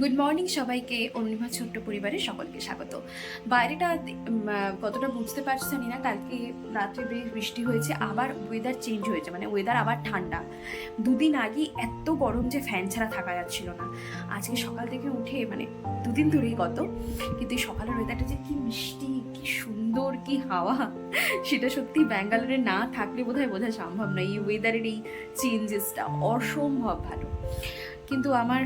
Good morning সবাইকে অরুণিমা ছোট্ট পরিবারের সকলকে স্বাগত। বাইরেটা কতটা বুঝতে পারছি না, কালকে রাত্রে বেশ বৃষ্টি হয়েছে, আবার ওয়েদার চেঞ্জ হয়েছে মানে ওয়েদার আবার ঠান্ডা। দুদিন আগে এত গরম যে ফ্যান ছাড়া থাকা যাচ্ছিল না। আজকে সকাল থেকে উঠে মানে দুদিন ধরেই গত, কিন্তু এই সকালের ওয়েদারটা যে কি মিষ্টি, কি সুন্দর, কি হাওয়া, সেটা সত্যি ব্যাঙ্গালোরে না থাকলে বোধহয় বোঝা সম্ভব না এই ওয়েদারের এই চেঞ্জেসটা অসম্ভব ভালো। কিন্তু আমার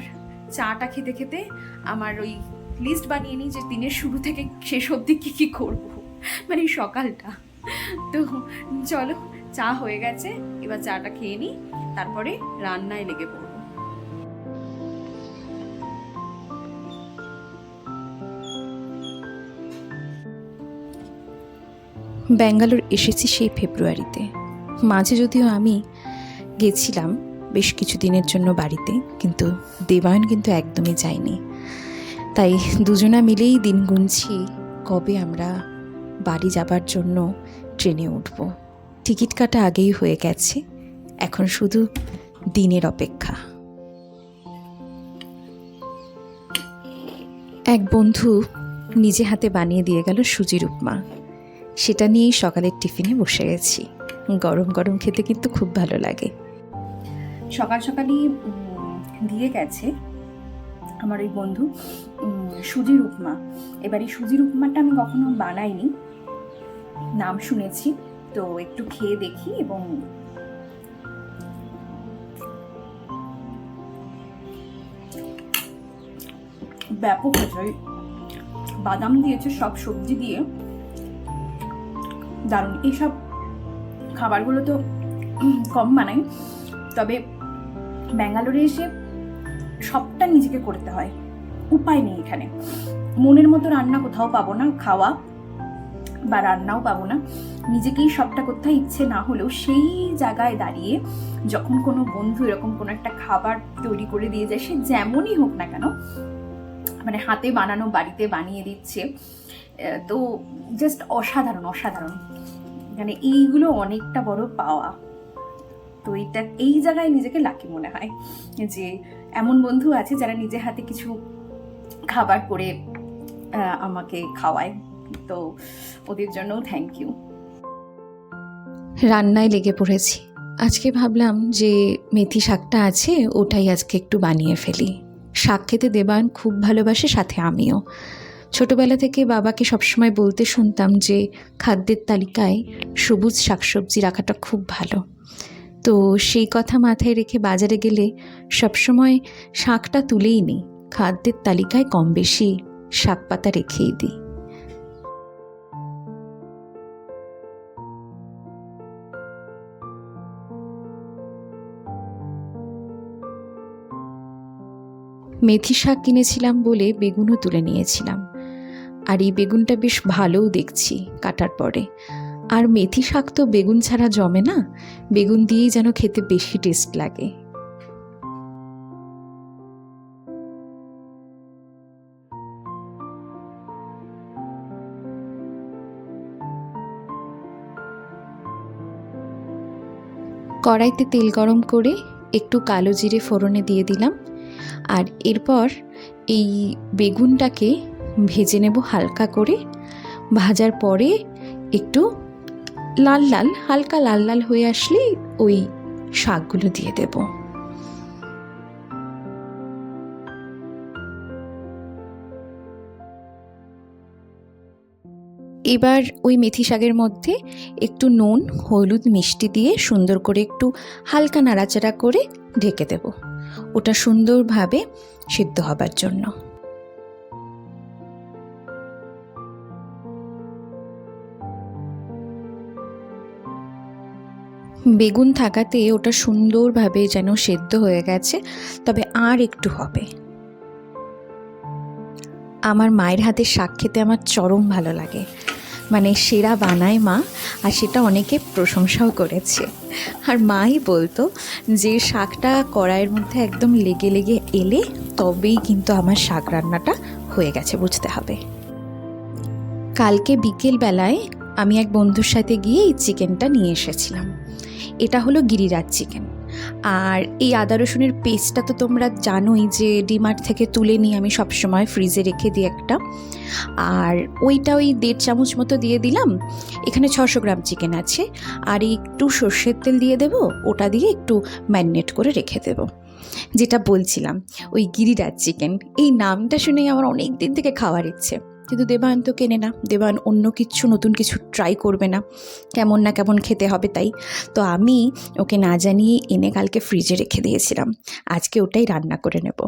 চাটা খেতে খেতে আমার ওই লিস্ট বানিয়ে নিই যে দিনের শুরু থেকে শেষ অবধি কী কী করব। মানে সকালটা। তো চলো, চা হয়ে গেছে, এবার চাটা খেয়ে নিই, তারপরে রান্নায় লেগে পড়ব। ব্যাঙ্গালোর এসেছি সেই ফেব্রুয়ারিতে। মাঝে যদিও আমি গেছিলাম বেশ কিছু দিনের জন্য বাড়িতে, কিন্তু দেবায়ন কিন্তু একদমই যায়নি। তাই দুজনা মিলেই দিন গুনছি কবে আমরা বাড়ি যাবার জন্য ট্রেনে উঠব। টিকিট কাটা আগেই হয়ে গেছে, এখন শুধু দিনের অপেক্ষা। এক বন্ধু নিজে হাতে বানিয়ে দিয়ে গেল সুজির উপমা সেটা নিয়েই সকালের টিফিনে বসে গেছি। গরম গরম খেতে কিন্তু খুব ভালো লাগে। সকাল সকালই দিয়ে গেছে আমার ওই বন্ধু সুজির উপমা এবার এই সুজির উপমাটা আমি কখনো বানাইনি, নাম শুনেছি, তো একটু খেয়ে দেখি এবং ব্যাপক হয়েছে বাদাম দিয়েছে, সব সবজি দিয়ে। দারুণ। এইসব খাবারগুলো তো কম বানাই, তবে ব্যাঙ্গালোরে এসে সবটা নিজেকে করতে হয়। উপায় নেই এখানে। মনের মতো রান্না কোথাও পাবো না, খাওয়া বা রান্নাও পাবো না। নিজেকেই সবটা করতে ইচ্ছে না হলেও সেই জায়গায় দাঁড়িয়ে যখন কোনো বন্ধু এরকম কোনো একটা খাবার তৈরি করে দিয়ে যায়, সে যেমনই হোক না কেন মানে হাতে বানানো, বাড়িতে বানিয়ে দিচ্ছে তো জাস্ট অসাধারণ অসাধারণ। মানে এইগুলো অনেকটা বড় পাওয়া। তো এইটা এই জায়গায় নিজেকে লাকি মনে হয় যে এমন বন্ধু আছে যারা নিজে হাতে কিছু খাবার করে আমাকে খাওয়ায়। তো ওদের জন্যও থ্যাংক ইউ রান্নায় লেগে পড়েছি। আজকে ভাবলাম যে মেথি শাকটা আছে, ওটাই আজকে একটু বানিয়ে ফেলি। শাক খেতে দেবান খুব ভালোবাসে, সাথে আমিও। ছোটবেলা থেকে বাবাকে সবসময় বলতে শুনতাম যে খাদ্যের তালিকায় সবুজ শাকসবজি রাখাটা খুব ভালো। তো সেই কথা মাথায় রেখে বাজারে গেলে সবসময় শাকটা তুলেই নিই। খাদ্যের তালিকায় কম বেশি শাক পাতা রেখেই দিই। মেথি শাক কিনেছিলাম বলে বেগুনও তুলে নিয়েছিলাম। আর এই বেগুনটা বেশ ভালোও দেখছি কাটার পরে। আর মেথি শাক তো বেগুন ছাড়া জমে না। বেগুন দিয়েই যেন খেতে বেশি টেস্ট লাগে। কড়াইতে তেল গরম করে একটু কালো জিরে ফোড়নে দিয়ে দিলাম। আর এরপর এই বেগুনটাকে ভেজে নেব হালকা করে। ভাজার পরে একটু লাল লাল, হালকা লাল লাল হয়ে আসলে ওই শাকগুলো দিয়ে দেব। এবার ওই মেথি শাকের মধ্যে একটু নুন, হলুদ, মিষ্টি দিয়ে সুন্দর করে একটু হালকা নাড়াচাড়া করে ঢেকে দেব। ওটা সুন্দরভাবে সিদ্ধ হবার জন্য। বেগুন থাকাতে ওটা সুন্দরভাবে যেন সেদ্ধ হয়ে গেছে, তবে আর একটু হবে। আমার মায়ের হাতে শাক খেতে আমার চরম ভালো লাগে। মানে সেরা বানায় মা, আর সেটা অনেকে প্রশংসাও করেছে। আর মাই বলতো, যে শাকটা কড়াইয়ের মধ্যে একদম লেগে লেগে এলে তবেই কিন্তু আমার শাক রান্নাটা হয়ে গেছে, বুঝতে হবে। কালকে বিকেলবেলায় আমি এক বন্ধুর সাথে গিয়ে এই চিকেনটা নিয়ে এসেছিলাম। এটা হলো গিরিরাজ চিকেন। আর এই আদা রসুনের পেস্টটা তো তোমরা জানোই যে ডিমার্ট থেকে তুলে নিয়ে আমি সবসময় ফ্রিজে রেখে দিই একটা। আর ওইটা ওই দেড় চামচ মতো দিয়ে দিলাম। এখানে ছশো গ্রাম চিকেন আছে। আর একটু সর্ষের তেল দিয়ে দেব, ওটা দিয়ে একটু ম্যারিনেট করে রেখে দেবো। যেটা বলছিলাম, ওই গিরিরাজ চিকেন, এই নামটা শুনেই আমার অনেক দিন থেকে খাওয়ার ইচ্ছে। কিন্তু দেবায়ন তো কেনে না। দেবায়ন অন্য কিছু, নতুন কিছু ট্রাই করবে না। কেমন না কেমন খেতে হবে তাই। তো আমি ওকে না জানিয়ে এনে কালকে ফ্রিজে রেখে দিয়েছিলাম। আজকে ওটাই রান্না করে নেব।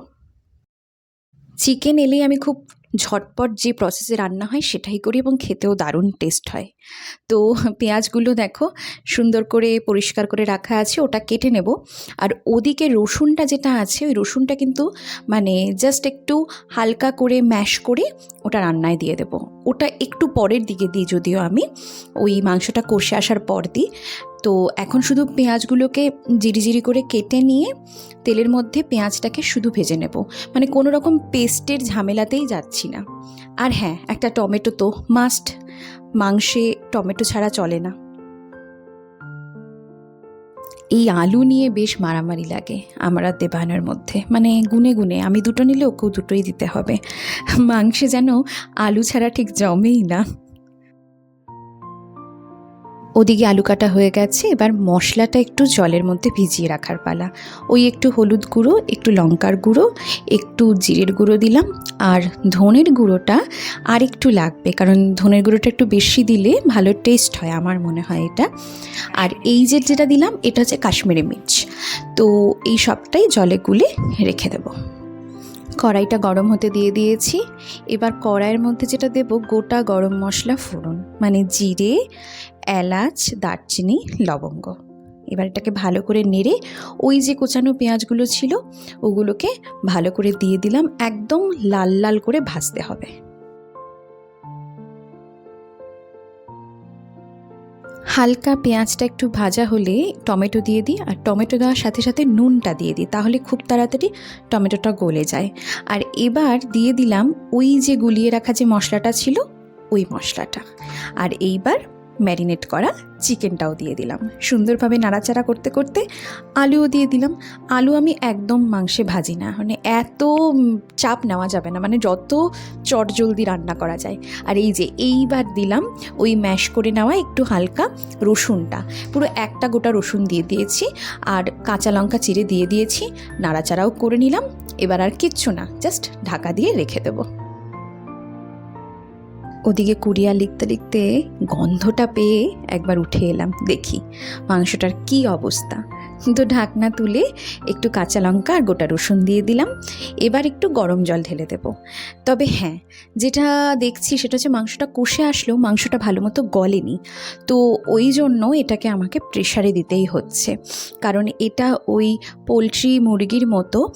চিকেন এলেই আমি খুব ঝটপট যে প্রসেসে রান্না হয় সেটাই করি এবং খেতেও দারুণ টেস্ট হয়। তো পেঁয়াজগুলো দেখো সুন্দর করে পরিষ্কার করে রাখা আছে, ওটা কেটে নেব। আর ওদিকে রসুনটা যেটা আছে, ওই রসুনটা কিন্তু মানে জাস্ট একটু হালকা করে ম্যাশ করে ওটা রান্নায় দিয়ে দেবো। ওটা একটু পরের দিকে দিই যদিও আমি, ওই মাংসটা কষে আসার পর দিই। তো এখন শুধু পেঁয়াজগুলোকে জিরি জিরি করে কেটে নিয়ে তেলের মধ্যে পেঁয়াজটাকে শুধু ভেজে নেব। মানে কোনো রকম পেস্টের ঝামেলাতেই যাচ্ছি না। আর হ্যাঁ একটা টমেটো তো মাস্ট মাংসে টমেটো ছাড়া চলে না। এই আলু নিয়ে বেশ মারামারি লাগে আমার আর দেবায়নের মধ্যে। মানে গুনে গুনে, আমি দুটো নিলে ওকেও দুটোই দিতে হবে। মাংসে যেন আলু ছাড়া ঠিক জমেই না। ওদিকে আলু কাটা হয়ে গেছে, এবার মশলাটা একটু জলের মধ্যে ভিজিয়ে রাখার পালা। ওই একটু হলুদ গুঁড়ো, একটু লঙ্কার গুঁড়ো, একটু জিরের গুঁড়ো দিলাম, আর ধনের গুঁড়োটা আর একটু লাগবে, কারণ ধনের গুঁড়োটা একটু বেশি দিলে ভালো টেস্ট হয়, আমার মনে হয় এটা। আর এই যে যেটা দিলাম, এটা হচ্ছে কাশ্মীরি মির্চ। তো এই সবটাই জলে গুলে রেখে দেবো। কড়াইটা গরম হতে দিয়ে দিয়েছি। এবার কড়াইয়ের মধ্যে যেটা দেব গোটা গরম মশলা ফোড়ন মানে জিরে, এলাচ, দারচিনি, লবঙ্গ। এবার এটাকে ভালো করে নেড়ে ওই যে কোচানো পেঁয়াজগুলো ছিল, ওগুলোকে ভালো করে দিয়ে দিলাম। একদম লাল লাল করে ভাজতে হবে। হালকা পেঁয়াজটা একটু ভাজা হলে টমেটো দিয়ে দিই, আর টমেটো দেওয়ার সাথে সাথে নুনটা দিয়ে দিই, তাহলে খুব তাড়াতাড়ি টমেটোটা গলে যায়। আর এবার দিয়ে দিলাম ওই যে গুলিয়ে রাখা যে মশলাটা ছিল, ওই মশলাটা। আর এইবার ম্যারিনেট করা চিকেনটাও দিয়ে দিলাম। সুন্দরভাবে নাড়াচাড়া করতে করতে আলুও দিয়ে দিলাম। আলু আমি একদম মাংসে ভাজি না। মানে এত চাপ নেওয়া যাবে না। মানে যত চটজলদি রান্না করা যায়। আর এই যে এইবার দিলাম ওই ম্যাশ করে নেওয়া একটু হালকা রসুনটা। পুরো একটা গোটা রসুন দিয়ে দিয়েছি। আর কাঁচা লঙ্কা চিড়ে দিয়ে দিয়েছি। নাড়াচাড়াও করে নিলাম। এবার আর কিচ্ছু না। জাস্ট ঢাকা দিয়ে রেখে দেবো। ওদিকে কুড়িয়া লিখতে লিখতে গন্ধটা পেয়ে একবার উঠে এলাম। দেখি মাংসটার কি অবস্থা। তো ঢাকনা তুলে একটু কাঁচা লঙ্কা আর গোটা রসুন দিয়ে দিলাম। এবার একটু গরম জল ঢেলে দেবো। তবে হ্যাঁ যেটা দেখছি সেটা হচ্ছে মাংসটা কষে আসলেও মাংসটা ভালো মতো গলেনি। তো ওই জন্য এটাকে আমাকে প্রেশারে দিতেই হচ্ছে। কারণ এটা ওই পোলট্রি মুরগির মতো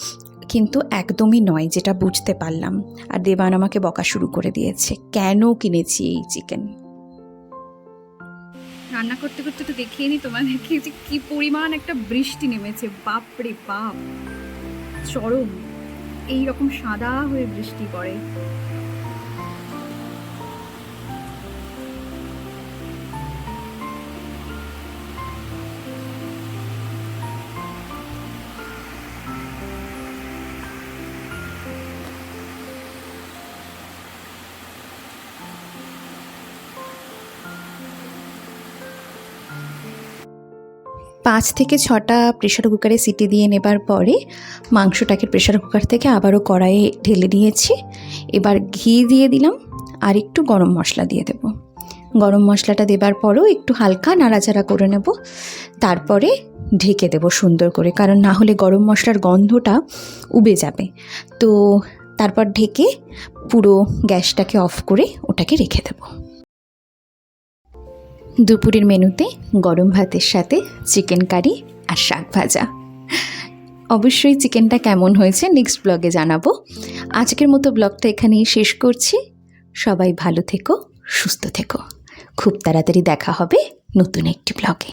কিন্তু একদমই নয় যেটা বুঝতে পারলাম। আর দেবান আমাকে বকা শুরু করে দিয়েছে, কেন কিনেছি এই চিকেন রান্না করতে করতে তো দেখিয়ে নি তোমাদেরকে যে কি পরিমাণ একটা বৃষ্টি নেমেছে, বাপরে বাপ। চরম এই রকম সাদা হয়ে বৃষ্টি পড়ে। পাঁচ থেকে ছটা প্রেশার কুকারে সিটি দিয়ে নেবার পরে মাংসটাকে প্রেশার কুকার থেকে আবারও কড়াইয়ে ঢেলে দিয়েছি এবার ঘি দিয়ে দিলাম আর একটু গরম মশলা দিয়ে দেব। গরম মশলাটা দেবার পরও একটু হালকা নাড়াচাড়া করে নেব। তারপরে ঢেকে দেব সুন্দর করে, কারণ না হলে গরম মশলার গন্ধটা উবে যাবে। তো তারপর ঢেকে পুরো গ্যাসটাকে অফ করে ওটাকে রেখে দেবো। দুপুরের মেনুতে গরম ভাতের সাথে চিকেন কারি আর শাক ভাজা। অবশ্যই চিকেনটা কেমন হয়েছে নেক্সট ব্লগে জানাব। আজকের মতো ব্লগটা এখানেই শেষ করছি। সবাই ভালো থেকো, সুস্থ থেকো। খুব তাড়াতাড়ি দেখা হবে নতুন একটি ব্লগে।